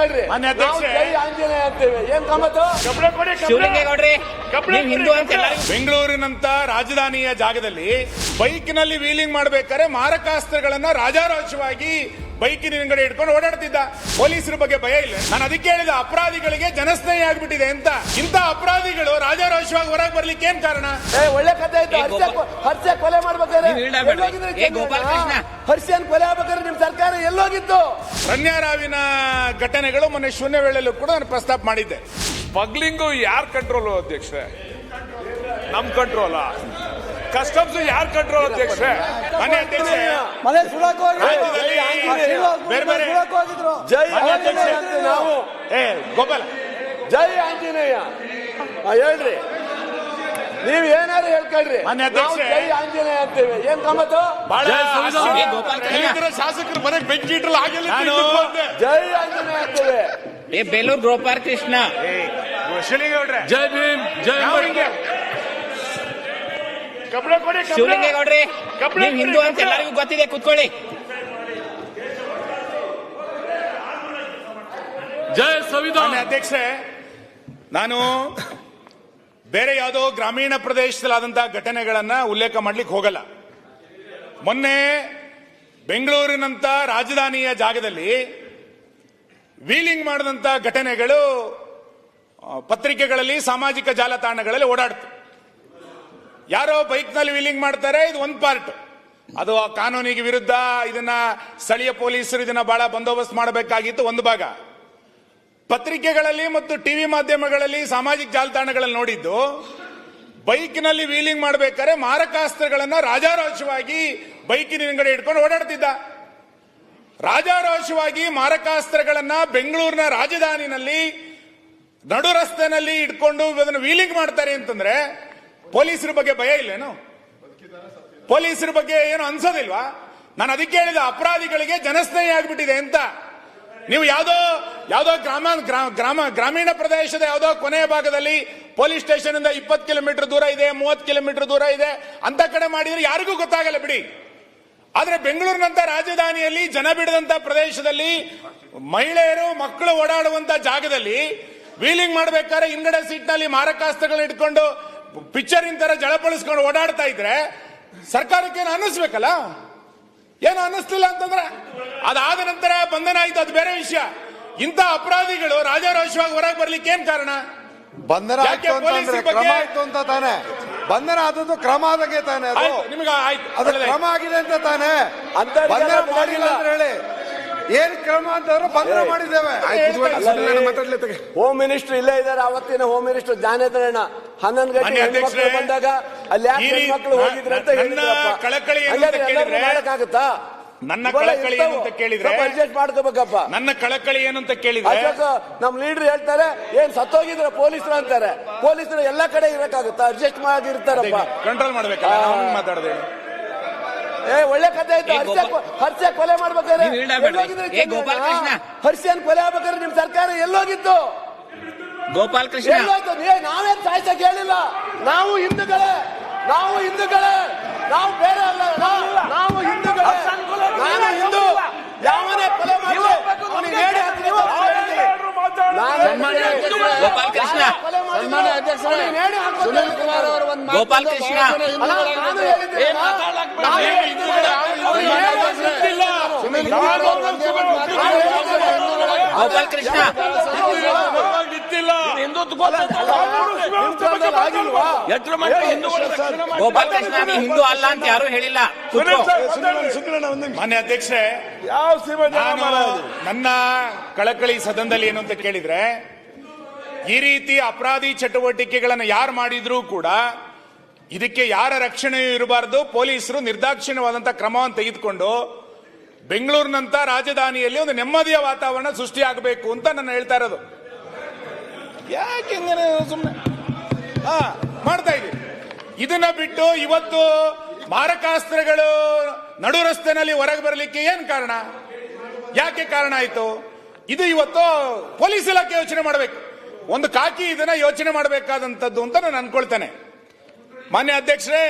ಹೇಳ್ಕೊಳ್ರಿ ಮಾನ್ಯ ನಾವು ಅಧ್ಯಕ್ಷರೇ. ಜೈ ಆಂಜನೇಯ ಅಂತೇವೆ ಏನ್ ಗಮ್ಮತ್ತು ಕಬ್ಬಿಣ ಕೊಡಿ ಕಬ್ಬಿಣ. ಶಿವಲಿಂಗೇಗೌಡ್ರಿ ಕಬ್ಬಿಣ ನೀವು ಹಿಂದೂ ಕೊಡಿ, ಅಂತ ಎಲ್ಲರಿಗೂ ಬೆಂಗಳೂರಿನಂತ ರಾಜಧಾನಿಯ ಜಾಗದಲ್ಲಿ ಬೈಕ್ನಲ್ಲಿ ವೀಲಿಂಗ್ ಮಾಡಬೇಕಾದ್ರೆ ಮಾರಕಾಸ್ತ್ರಗಳನ್ನ ರಾಜಾರೋಷವಾಗಿ ಬೈಕಿನ ಹಿಂಗಡೆ ಇಟ್ಕೊಂಡು ಓಡಾಡ್ತಿದ್ದ. ಪೊಲೀಸರ ಬಗ್ಗೆ ಭಯ ಇಲ್ಲ. ನಾನು ಅದಕ್ಕೆ ಹೇಳಿದ ಅಪರಾಧಿಗಳಿಗೆ ಜನಸ್ನೇಹಿ ಆಗ್ಬಿಟ್ಟಿದೆ ಅಂತ. ಇಂಥ ಅಪರಾಧಿಗಳು ರಾಜಾರೋಷವಾಗಿ ಹೊರಗೆ ಬರ್ಲಿಕ್ಕೆ ಏನ್ ಕಾರಣ? ಏ ಒಳ್ಳೆ ಕಥೆ ಆಯ್ತು. ಹರ್ಷ ಕೊಲೆ ಮಾಡ್ಬೇಕಾದ್ರೆ. ಹರ್ಷನ್ ಕೊಲೆ ಆಗ್ಬೇಕಾದ್ರೆ ನಿಮ್ ಸರ್ಕಾರ ಎಲ್ಲೋಗಿತ್ತು. ಕನ್ಯಾರಾವಿನ ಘಟನೆಗಳು ಮೊನ್ನೆ ಶೂನ್ಯ ವೇಳೆಯಲ್ಲೂ ಕೂಡ ನಾನು ಪ್ರಸ್ತಾಪ ಮಾಡಿದ್ದೆ. ಸ್ಮಗ್ಲಿಂಗು ಯಾರ್ ಕಂಟ್ರೋಲ್ ಅಧ್ಯಕ್ಷ ನಮ್ ಕಂಟ್ರೋಲ ಕಸ್ಟಮ್ಸ್ ಯಾರ್ ಕಂಟ್ರೋಲ್ ಅಧ್ಯಕ್ಷರೇ ಮಾನ್ಯ ಅಧ್ಯಕ್ಷೆ. ಮನೆ ಸುಡಕ್ ಬೇರೆ ಬೇರೆ ಜೈ ನಾವು. ಏ ಗೋಪಾಲ. ಜೈ ಆಂಜನೇಯ. ಆ, ಹೇಳ್ರಿ. ನೀವ್ ಏನಾರು ಹೇಳ್ಕೊಳ್ರಿ. ಮಾನ್ಯ ನಾವು ಅಧ್ಯಕ್ಷರೇ. ಜೈ ಆಂಜನೇಯ ಅಂತೇವೆ. ಏನ್ ಗಮ್ಮತ್ತು? ಶಾಸಕರು ಮನೆಗೆ ಬೆಂಕಿ ಇಟ್ರಲ್ಲ ಆಗಿಲ್ಲ. ಜೈ ಆಂಜನೇಯ ಅಂತೇವೆ. ಏ ಬೇಲೂರು ಗೋಪಾಲ್ ಕೃಷ್ಣ ಜೈ ಭೀಮ್ ಜೈ ಕೊಡಿ ಶಿವಲಿಂಗೇಗೌಡ್ರಿ ನೀವು ಹಿಂದೂ ಅಂತ. ಎಲ್ಲರಿಗೂ ಗೊತ್ತಿದೆ ಕೂತ್ಕೊಳ್ಳಿ. ಜಯ ಸಂವಿಧಾನ. ಅಧ್ಯಕ್ಷ ಅಧ್ಯಕ್ಷೆ ನಾನು ಬೇರೆ ಯಾವುದೋ ಗ್ರಾಮೀಣ ಪ್ರದೇಶದಲ್ಲಾದಂತಹ ಘಟನೆಗಳನ್ನ ಉಲ್ಲೇಖ ಮಾಡ್ಲಿಕ್ಕೆ ಹೋಗಲ್ಲ. ಮೊನ್ನೆ ಬೆಂಗಳೂರಿನಂತ ರಾಜಧಾನಿಯ ಜಾಗದಲ್ಲಿ ವೀಲಿಂಗ್ ಮಾಡಿದಂತ ಘಟನೆಗಳು ಪತ್ರಿಕೆಗಳಲ್ಲಿ ಸಾಮಾಜಿಕ ಜಾಲತಾಣಗಳಲ್ಲಿ ಓಡಾಡ್ತು. ಯಾರೋ ಬೈಕ್ನಲ್ಲಿ ವೀಲಿಂಗ್ ಮಾಡ್ತಾರೆ, ಇದು ಒಂದು ಪಾರ್ಟ್ ಅದು ಆ ಕಾನೂನಿಗೆ ವಿರುದ್ಧ ಇದನ್ನ ಸ್ಥಳೀಯ ಪೊಲೀಸರು ಇದನ್ನ ಬಹಳ ಬಂದೋಬಸ್ತ್ ಮಾಡಬೇಕಾಗಿತ್ತು ಒಂದು ಭಾಗ. ಪತ್ರಿಕೆಗಳಲ್ಲಿ ಮತ್ತು ಟಿವಿ ಮಾಧ್ಯಮಗಳಲ್ಲಿ ಸಾಮಾಜಿಕ ಜಾಲತಾಣಗಳಲ್ಲಿ ನೋಡಿದ್ದು ಬೈಕ್ನಲ್ಲಿ ವೀಲಿಂಗ್ ಮಾಡಬೇಕಾದ್ರೆ ಮಾರಕಾಸ್ತ್ರಗಳನ್ನ ರಾಜಾರೋಷವಾಗಿ ಬೈಕಿನ ಹಿಂಗಡೆ ಇಟ್ಕೊಂಡು ಓಡಾಡ್ತಿದ್ದ. ರಾಜಾರೋಷವಾಗಿ ಮಾರಕಾಸ್ತ್ರಗಳನ್ನ ಬೆಂಗಳೂರಿನ ರಾಜಧಾನಿನಲ್ಲಿ, ನಡು ರಸ್ತೆನಲ್ಲಿ ಇಟ್ಕೊಂಡು ಅದನ್ನು ವೀಲಿಂಗ್ ಮಾಡ್ತಾರೆ ಅಂತಂದ್ರೆ ಪೊಲೀಸರ ಬಗ್ಗೆ ಭಯ ಇಲ್ಲೇನು? ಪೊಲೀಸರ ಬಗ್ಗೆ ಏನು ಅನ್ಸೋದಿಲ್ವಾ? ನಾನು ಅದಕ್ಕೆ ಹೇಳಿದ ಅಪರಾಧಿಗಳಿಗೆ ಜನಸ್ನೇಹಿ ಆಗ್ಬಿಟ್ಟಿದೆ ಅಂತ. ನೀವು ಯಾವುದೋ ಯಾವುದೋ ಗ್ರಾಮ ಗ್ರಾ- ಗ್ರಾಮ, ಗ್ರಾಮೀಣ ಪ್ರದೇಶದ ಯಾವುದೋ ಕೊನೆಯ ಭಾಗದಲ್ಲಿ ಪೊಲೀಸ್ ಸ್ಟೇಷನ್ ಇಂದ ಇಪ್ಪತ್ತು ಕಿಲೋಮೀಟರ್ ದೂರ ಇದೆ, ಮೂವತ್ತು ಕಿಲೋಮೀಟರ್ ದೂರ ಇದೆ, ಅಂತ ಕಡೆ ಮಾಡಿದ್ರೆ ಯಾರಿಗೂ ಗೊತ್ತಾಗಲ್ಲ ಬಿಡಿ. ಆದ್ರೆ ಬೆಂಗಳೂರಿನಂತ ರಾಜಧಾನಿಯಲ್ಲಿ ಜನ ಬಿಡದಂತ ಪ್ರದೇಶದಲ್ಲಿ ಮಹಿಳೆಯರು, ಮಕ್ಕಳು ಓಡಾಡುವಂತ ಜಾಗದಲ್ಲಿ ವೀಲಿಂಗ್ ಮಾಡಬೇಕಾದ್ರೆ ಹಿಂಗಡೆ ಸೀಟ್ನಲ್ಲಿ ಮಾರಕಾಸ್ತ್ರಗಳನ್ನ ಇಟ್ಕೊಂಡು ಪಿಕ್ಚರ್ ತರ ಜಳಪಳಿಸ್ಕೊಂಡು ಓಡಾಡ್ತಾ ಇದ್ರೆ ಸರ್ಕಾರಕ್ಕೆ ಏನು ಅನ್ನಿಸ್ಬೇಕಲ್ಲ? ಏನು ಅನ್ನಿಸ್ಲಿಲ್ಲ ಅಂತಂದ್ರೆ ಅದಾದ ನಂತರ ಬಂಧನ ಆಯ್ತು ಅದು ಬೇರೆ ವಿಷಯ. ಇಂಥ ಅಪರಾಧಿಗಳು ರಾಜಾರೋಷವಾಗಿ ಹೊರಗೆ ಬರ್ಲಿಕ್ಕೆ ಏನ್ ಕಾರಣ? ಬಂಧನ ಕ್ರಮ ಆಯ್ತು ಅಂತ ತಾನೆ. ಬಂಧನ ಆದದ್ದು ಕ್ರಮ ಆದಂಗೆ ತಾನೆ ಅದು. ನಿಮಗೆ ಆಯ್ತು ಅದು ಕ್ರಮ ಆಗಿದೆ ಅಂತ ತಾನೆ. ಅಂತ ಬಂಧನ. ಮಾಡಿಲ್ಲ ಅಂತ ಹೇಳಿ. ಏನ್ ಕ್ರಮ ಅಂತಂದ್ರೆ ಬಂಧನ. ಮಾಡಿದ್ದೇವೆ. ಹೋಮ್ ಮಿನಿಸ್ಟರ್ ಇಲ್ಲೇ ಇದ್ದಾರೆ ಅವತ್ತಿನ ಹೋಮ್ ಮಿನಿಸ್ಟರ್ ಜಾನೇಂದ್ರಣ್ಣ ಹನ್ನೊಂದು ಗಂಟೆ ಮಕ್ಕಳು ಹೆಣ್ಮಕ್ಳು ಬಂದಾಗ ಅಲ್ಲಿ ಯಾಕೆ ಮಕ್ಕಳು ಹೆಣ್ಮಕ್ಳು ಹೋಗಿದ್ರು ಅಂತ ಹೇಳಿದ್ರೆ ಹೇಳಿದ್ರಪ್ಪ? ಕಳಕಳಿ ಏನು ಅಂತ ಕೇಳಿದ್ರೆ- ಮಾಡಕ್ಕಾಗತ್ತಾ? ನನ್ನ ಕಳಕಳಿ ಏನು ಅಂತ. ಕೇಳಿದ್ರೆ- ಅಡ್ಜಸ್ಟ್ ಮಾಡ್ಕೋಬೇಕಪ್ಪ. ನನ್ನ ಕಳಕಳಿ ಏನಂತ ಅಂತ ಕೇಳಿದ್ರೆ ನಮ್ ಲೀಡರ್ ಹೇಳ್ತಾರೆ ಏನ್ ಸತ್ತೋಗಿದ್ರ ಪೊಲೀಸರು ಅಂತಾರೆ. ಪೊಲೀಸರು ಎಲ್ಲಾ ಕಡೆ ಇರಕ್ಕಾಗುತ್ತಾ? ಅಡ್ಜಸ್ಟ್ ಮಾಡಿರ್ತಾರಪ್ಪ. ಕಂಟ್ರೋಲ್ ಮಾಡ್ಬೇಕಲ್ಲ ಮಾತಾಡದೆ ಏ ಒಳ್ಳೆ ಕಥೆ ಆಯ್ತು. ಹರ್ಷ ಹರ್ಷ ಕೊಲೆ ಮಾಡ್ಬೇಕಾದ್ರೆ. ಹರ್ಷನ್ ಕೊಲೆ ಆಗ್ಬೇಕಾದ್ರೆ ನಿಮ್ ಸರ್ಕಾರ ಎಲ್ಲೋಗಿತ್ತು. ಗೋಪಾಲ್ ಕೃಷ್ಣ ನಾವೇನ್ ಸಾಯ್ಸಕ್ ಹೇಳಿಲ್ಲ ನಾವು ಹಿಂದೂಗಳೇ. ನಾವು ಹಿಂದೂಗಳೇ. ನಾವು ಬೇರೆ ಅಲ್ಲ ನಾವು- ಹಿಂದೂಗಳೇ. ನಾನು ಹಿಂದೂ. ಯಾವನೇ ಕೊಲೆ ಗೋಪಾಲ್ ಕೃಷ್ಣ ಸುನೀಲ್ ಕುಮಾರ್ ಅವರು ಒಂದು ಗೋಪಾಲ್ ಕೃಷ್ಣ. ಸುನೀಲ್ ಕುಮಾರ್. ಗೋಪಾಲ್ ಕೃಷ್ಣ ಹಿಂದೂ ಅಲ್ಲ ಅಂತ ಯಾರು ಹೇಳಿಲ್ಲ. ಮಾನ್ಯ ಅಧ್ಯಕ್ಷರೇ ಯಾವ ಸೀಮೆ ಜನ ನಾನು ನನ್ನ ಕಳಕಳಿ ಸದನದಲ್ಲಿ ಏನು ಅಂತ ಕೇಳಿದ್ರೆ ಈ ರೀತಿ ಅಪರಾಧಿ ಚಟುವಟಿಕೆಗಳನ್ನು ಯಾರು ಮಾಡಿದ್ರೂ ಕೂಡ ಇದಕ್ಕೆ ಯಾರ ರಕ್ಷಣೆಯೂ ಇರಬಾರದು. ಪೊಲೀಸರು ನಿರ್ದಾಕ್ಷಿಣ್ಯವಾದಂತಹ ಕ್ರಮವನ್ನು ತೆಗೆದುಕೊಂಡು ಬೆಂಗಳೂರಿನಂತ ರಾಜಧಾನಿಯಲ್ಲಿ ಒಂದು ನೆಮ್ಮದಿಯ ವಾತಾವರಣ ಸೃಷ್ಟಿಯಾಗಬೇಕು ಅಂತ ನಾನು ಹೇಳ್ತಾ ಇರೋದು. ಯಾಕೆ ಸುಮ್ಮನೆ ಹಾ, ಮಾಡ್ತಾ ಇದ್ದೀವಿ ಇದನ್ನ ಬಿಟ್ಟು ಇವತ್ತು ಮಾರಕಾಸ್ತ್ರಗಳು ನಡು ರಸ್ತೆನಲ್ಲಿ ಹೊರಗೆ ಬರಲಿಕ್ಕೆ ಏನ್ ಕಾರಣ? ಯಾಕೆ ಕಾರಣ ಆಯ್ತು? ಇದು ಇವತ್ತು ಪೊಲೀಸ್ ಇಲಾಖೆ ಯೋಚನೆ ಮಾಡಬೇಕು. ಒಂದು ಕಾಕಿ ಇದನ್ನ ಯೋಚನೆ ಮಾಡಬೇಕಾದಂತದ್ದು ಅಂತ ನಾನು ಅನ್ಕೊಳ್ತೇನೆ. ಮಾನ್ಯ ಅಧ್ಯಕ್ಷರೇ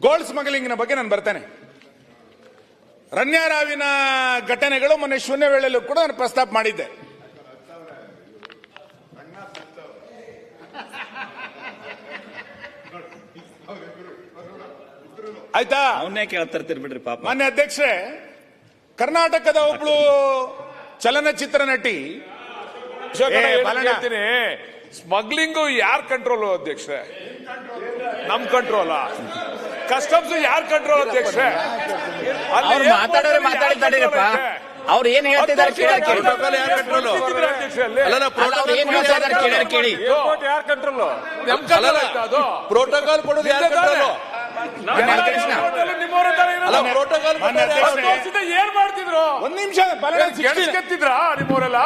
ಗೋಲ್ಡ್ ಸ್ಮಗ್ಲಿಂಗ್ನ ಬಗ್ಗೆ ನಾನು ಬರ್ತೇನೆ. ರನ್ಯಾರಾವಿನ ಘಟನೆಗಳು ಮೊನ್ನೆ ಶೂನ್ಯ ವೇಳೆಯಲ್ಲೂ ಕೂಡ ನಾನು ಪ್ರಸ್ತಾಪ ಮಾಡಿದ್ದೆ. ಆಯ್ತಾ? ಅವನ್ನೇ ಕೇಳ್ತಿರ್ತೀರಿ ಬಿಡ್ರಿ ಪಾಪ. ಮಾನ್ಯ ಅಧ್ಯಕ್ಷರೇ ಕರ್ನಾಟಕದ ಒಬ್ಳು ಚಲನಚಿತ್ರ ನಟಿ. ಏನ್. ಹೇಳ್ತೀನಿ. ಸ್ಮಗ್ಲಿಂಗು ಯಾರ್ ಕಂಟ್ರೋಲ್ ಅಧ್ಯಕ್ಷೆ ನಮ್ ಕಂಟ್ರೋಲ್. ಕಸ್ಟಮ್ಸ್ ಯಾರ್ ಕಂಟ್ರೋಲ್ ಅಧ್ಯಕ್ಷ ಅಲ್ಲಿ ಅವ್ರು ಮಾತಾಡೋರು ಐತೆ? ಅವ್ರು ಏನ್ ಹೇಳ್ತಿದ್ದಾರೆ ಕೇಳಿ. ಕೇಳಿ ಪ್ರೋಟೋಕಾಲ್? ಅಲ್ಲ, ಅವ್ರು ಕೇಳಿ ಕೇಳಿ. ಯಾರ್ ಕಂಟ್ರೋಲ್? ನಮ್ ಕಂಟ್ರೋಲ್ ಅದು? ಪ್ರೋಟೋಕಾಲ್ ಕೊಡೋದು ಯಾರು? ಕಂಟ್ರೋಲು? ಏನ್ ಮಾಡ್ತಿದ್ರು? ಒಂದ್ ನಿಮಿಷ ಬಾಲಣ್ಣ, 16 ಗೆಣಸ್ಕೆತ್ತಿದ್ರ ನಿಮ್ಮವರೆಲ್ಲ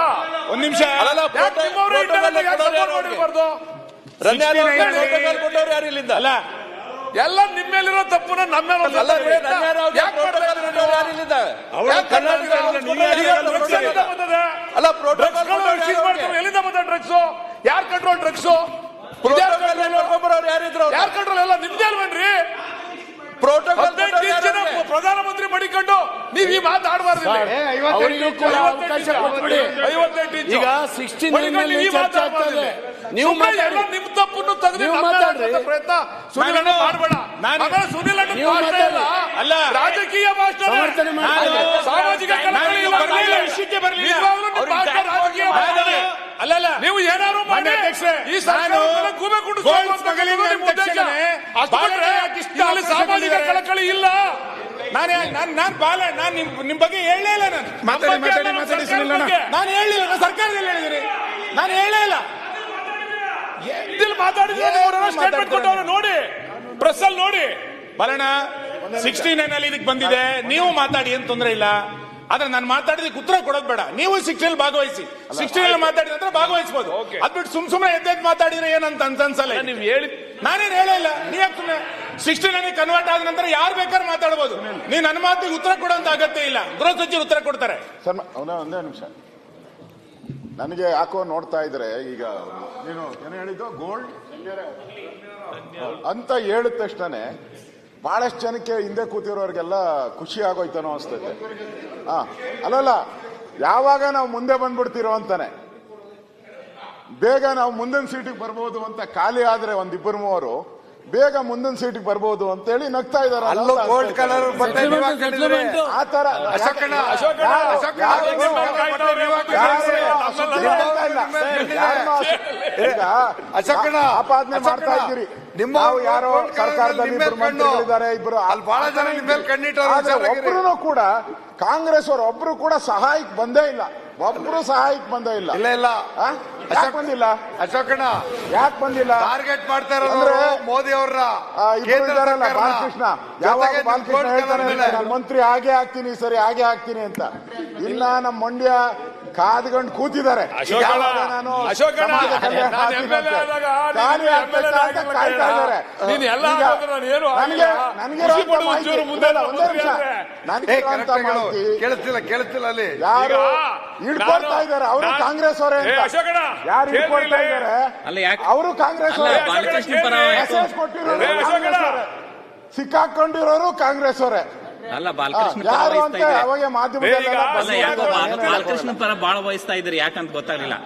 ಒಂದ್ ನಿಮಿಷ. ಯಾರು ಅವ್ರಿಗೆ? ಮಾಡಿರ್ಬಾರ್ದು? ರನ್ಯಾರು ಅವ್ರಿಗೆ 69 ಪ್ರೋಟೋಕಾಲ್ ಯಾರು ಇಲ್ಲಿಂದ? ಅಲ್ಲ ಎಲ್ಲ ನಿಮ್ಮೇಲಿರೋ ತಪ್ಪುನ ನಮ್ಮೇಲೆ ಅಲ್ಲ ಪ್ರೋಟೋಕಾಲ್ ಇದ್ದೀರಿ ಕೊಟ್ಟವ್ರು ನೀವು? ಯಾರು ಇಲ್ಲಿಂದ? ಯಾಕ್ ಕನ್ನಡ ಮಾಡ್ತಾ ಇದ್ದೀರಾ? ಕೊಟ್ಟವ್ರು ಯಾರು ಈಗ ಇಲ್ಲಿಂದ? drugs ಎಲ್ಲಿಂದ ಬಂದಿದೆ? ಅಲ್ಲ Drugs ಪ್ರೋಟೋಕಾಲ್ಗಳು ಕೊಟ್ಟವ್ರು seize ಯಾರು ಮಾಡ್ತಾರೆ. ಅವ್ರಿಗೆ? ಎಲ್ಲಿಂದ ಬಂದ ಡ್ರಗ್ಸ್ ಯಾರ್ ಕಂಟ್ರೋಲ್ ಡ್ರಗ್ಸ್ ಪ್ರೋಟೋಕಾಲ್ ಮಾಡ್ಕೊಂಬರೋರು ಯಾರಿದ್ರು ಅವ್ರು? ಯಾರ್ ಕಂಟ್ರೋಲ್ ಎಲ್ಲ ನಿಮ್ದೇ ಅಲ್ವೇನ್ರಿ ಪ್ರೋಟೋಕಾಲ್ ಹದಿನೆಂಟು ಕೊಟ್ಟವ್ರು ಯಾರು ಜನ ಅವ್ರಿಗೆ? ಪ್ರಧಾನಮಂತ್ರಿ ಮಡಿಕೊಂಡು ನೀವ್ ಈ ಕೊಟ್ಬಿಡಿ. ಈಗ 16 ನಲ್ಲಿ ಚರ್ಚೆ ಆಗ್ತದೆ. ನೀವು ಮಾತಾಡಿ. ನಿಮ್ ತಪ್ಪನ್ನು ತೆಗೆದು ಪ್ರಯತ್ನ ಸುನಿಲ್ ಮಾಡಬೇಡ. ಸುನಿಲ್ ಅಲ್ಲ. ರಾಜಕೀಯ ಭಾಷಣ ಸಾಮಾಜಿಕ ವಿಷಯಕ್ಕೆ ಬರ್ಲಿಲ್ಲ. ರಾಜಕೀಯ ಭಾಷಣ. ನೀವು ಏನಾದ್ರು ಮಾಡಿ ಈ ಮೇಲೆ ಗೂಬೆ ಕುಡಿಸ್ಬೇಕು ಗೋಲ್ಡ್ ಅಂತ ಸ್ಮಗ್ಲಿಂಗ್ ನಿಮ್ಮ ಅಂದ ಉದ್ದೇಶ. ತಕ್ಷಣವೇ ಅಷ್ಟು ಬಿಟ್ರೆ ಬಾಲಣ್ಣ ಯಾಕೆ ಇಷ್ಟು ಇದರಲ್ಲಿ ಅವಕಾಶ ಸಾಮಾಜಿಕ ಕೊಟ್ಟಿದ್ದಾರೆ? ಕಳಕಳಿ ಇಲ್ಲ ನಾನು ನಾನು ನಾನು ಬಾಲ ನಾನು ನಿಮ್ ನಿಮ್ ಬಗ್ಗೆ ಹೇಳಲೇ ಇಲ್ಲ ನಾನು. ಮಾತಾಡಿ, ಮಾತಾಡಿ, ಮಾತಾಡಿ, ಸುನಿಲ್ ಅಣ್ಣ. ನಾನು ಹೇಳಿಲ್ಲ ನಾನು ಸರ್ಕಾರದಲ್ಲಿ ಹೇಳಿದ್ದೀನಿ. ನಾನು ಹೇಳೇ ಇಲ್ಲ. ಎಲ್ಲಿ ಮಾತಾಡಿದ್ರೆ ಏನು ಸ್ಟೇಟ್ಮೆಂಟ್ ಮಾತಾಡ್ತಾರೆ? ಕೊಟ್ಟವ್ರೆ ನೋಡಿ. ಪ್ರೆಸ್ ಅಲ್ಲಿ ನೋಡಿ. ಬಾಲಣ್ಣ ಸಿಕ್ಸ್ಟಿ ನೈನ್ ಅಲ್ಲಿ ಇದಕ್ಕೆ ಬಂದಿದೆ. ನೀವು ಮಾತಾಡಿ ಏನ್ ತೊಂದರೆ ಇಲ್ಲ. ಆದ್ರೆ ನಾನು ಮಾತಾಡಿದಕ್ಕೆ ಉತ್ತರ ಕೊಡೋದು ಬೇಡ. ನೀವು ಸಿಕ್ಸ್ಟಿನಲ್ಲಿ ಭಾಗವಹಿಸಿ. ಸಿಕ್ಸ್ಟಿನಲ್ಲಿ ಮಾತಾಡಿದ್ರೆ ನಂತರ ಭಾಗವಹಿಸಬಹುದು Okay. ಅದ್ಬಿಟ್ಟು ಸುಮ್ ಸುಮ್ಮನೆ ಎದ್ದೆದ್ ಮಾತಾಡಿದ್ರೆ ಏನಂತ ಅಂತ ಅನ್ಸಲ್ಲ. ನೀವು ಹೇಳಿ ನಾನೇನ್ ಹೇಳಿಲ್ಲ ಯಾಕೆ ಸುಮ್ಮನೆ ಸಿಕ್ಸ್ಟಿ ನೈನ್ ಕನ್ವರ್ಟ್ ಆದ ನಂತರ ಯಾರು ಬೇಕಾದ್ರೆ ಮಾತಾಡಬಹುದು ನೀನ್ ನನ್ನ ಮಾತಿಗೆ ಉತ್ತರ ಕೊಡುವಂತ ಅಗತ್ಯ ಇಲ್ಲ. ಗೃಹ ಸಚಿವರು ಉತ್ತರ ಕೊಡ್ತಾರೆ. ಸರ್ ಒಂದೇ ನಿಮಿಷ. ನನಗೆ ಯಾಕೋ ನೋಡ್ತಾ ಇದ್ರೆ ಈಗ ನೀನು ಏನು ಹೇಳಿದ್ದು? ಗೋಲ್ಡ್ ಅಂತ ಹೇಳಿದ ತಕ್ಷಣ ಬಹಳಷ್ಟು ಜನಕ್ಕೆ ಹಿಂದೆ ಕೂತಿರೋರಿಗೆಲ್ಲ ಖುಷಿ ಆಗೋಯ್ತಾನೋ ಅನ್ಸ್ತೈತೆ. ಹಾ, ಅಲ್ಲಲ್ಲ, ಯಾವಾಗ ನಾವು ಮುಂದೆ ಬಂದ್ಬಿಡ್ತಿರೋ ಅಂತಾನೆ. ಬೇಗ ನಾವು ಮುಂದಿನ ಸೀಟಿಗೆ ಬರ್ಬೋದು ಅಂತ ಖಾಲಿ ಆದ್ರೆ ಒಂದಿಬ್ಬರು ಮೂವರು ಬೇಗ ಮುಂದಿನ ಸೀಟಿಗೆ ಬರ್ಬೋದು ಅಂತ ಹೇಳಿ ನಗ್ತಾ ಇದಾರೆ ಅಲ್ಲೂ ಗೋಲ್ಡ್ ಕಲರ್ ಬಟ್ಟೆ ನೀವ್ ಆ ತರ ಅಶೋಕಣ್ಣ, ಅಶೋಕಣ್ಣ, ಯಾರು- ನಿಮ್ಮ ಮೇಲೆ ಕಾಯ್ದವ್ರೆ, ಇವಾಗ ಯಾರು- ಇಲ್ಲ. ಯಾರನ್ನೋ ಈಗ ಆಪಾದನೆ ಮಾಡ್ತಾ ಇದ್ದೀರಿ ನಿಮ್ಮ ಯಾರೋ ಸರ್ಕಾರದಲ್ಲಿ ಇಬ್ಬರು. ಮಂತ್ರಿಗಳಿದ್ದಾರೆ ಇಬ್ಬರು ಒಬ್ರು ಕೂಡ ಕಾಂಗ್ರೆಸ್ ಅವರು ಒಬ್ರು ಕೂಡ ಸಹಾಯಕ್ಕೆ ಬಂದೇ ಇಲ್ಲ ಒಬ್ರು ಸಹಾಯಕ್ಕೆ ಬಂದೇ ಇಲ್ಲ. ಇಲ್ಲ ಇಲ್ಲ. ಯಾಕೆ ಬಂದಿಲ್ಲ? ಅಶೋಕಣ್ಣ. ಯಾಕೆ ಬಂದಿಲ್ಲ? ಟಾರ್ಗೆಟ್ ಮಾಡ್ತಾ ಇರೋದು ಮೋದಿ ಅವರ ಇದ್ದಾರಲ್ಲ ಬಾಲಕೃಷ್ಣ. ಯಾವಾಗ ಬಾಲಕೃಷ್ಣ ಹೇಳ್ತಾರೆ ನಾನು ಮಂತ್ರಿ ಹಾಗೆ ಹಾಕ್ತೀನಿ ಸರಿ ಹಾಗೆ ಹಾಕ್ತೀನಿ ಅಂತ. ಇಲ್ಲ ನಮ್ಮ ಮಂಡ್ಯ ಕಾದ್ಕೊಂಡು ಕೂತಿದ್ದಾರೆ. ನಾನು ಕೇಳಿಸ್ತಿಲ್ಲ ಕೇಳಿಸ್ತಿಲ್ಲ ಅಲ್ಲಿ. ಯಾರು ಹಿಡ್ಕೊಳ್ತಾ ಇದ್ದಾರೆ? ಅವರು ಕಾಂಗ್ರೆಸ್ ಅವರೇ ಏ, ಅಂತ ಅಶೋಕಣ್ಣ, ಯಾರು ಹಿಡ್ಕೊಳ್ತಾ ಇದ್ದಾರೆ? ಅಲ್ಲ ಯಾಕೆ ಅವರು ಕಾಂಗ್ರೆಸ್ ಅವರೇ. ಕೊಟ್ಟಿರೋರು ಅಶೋಕಣ್ಣ. ಸಿಕ್ಕಾಕೊಂಡಿರೋರು ಕಾಂಗ್ರೆಸ್ ಅವರೇ. ಅಲ್ಲ ಬಾಲಕೃಷ್ಣ ಯಾರು ಅಂತ ಅವಾಗ ಮಾಧ್ಯಮದಲ್ಲೆಲ್ಲ ಈಗ ಬಾಲಕೃಷ್ಣ ಪರ ಬಾಳ ವಹಿಸ್ತಾ ಇದ್ರಿ ಯಾಕಂತ ಗೊತ್ತಾಗ್ಲಿಲ್ಲ.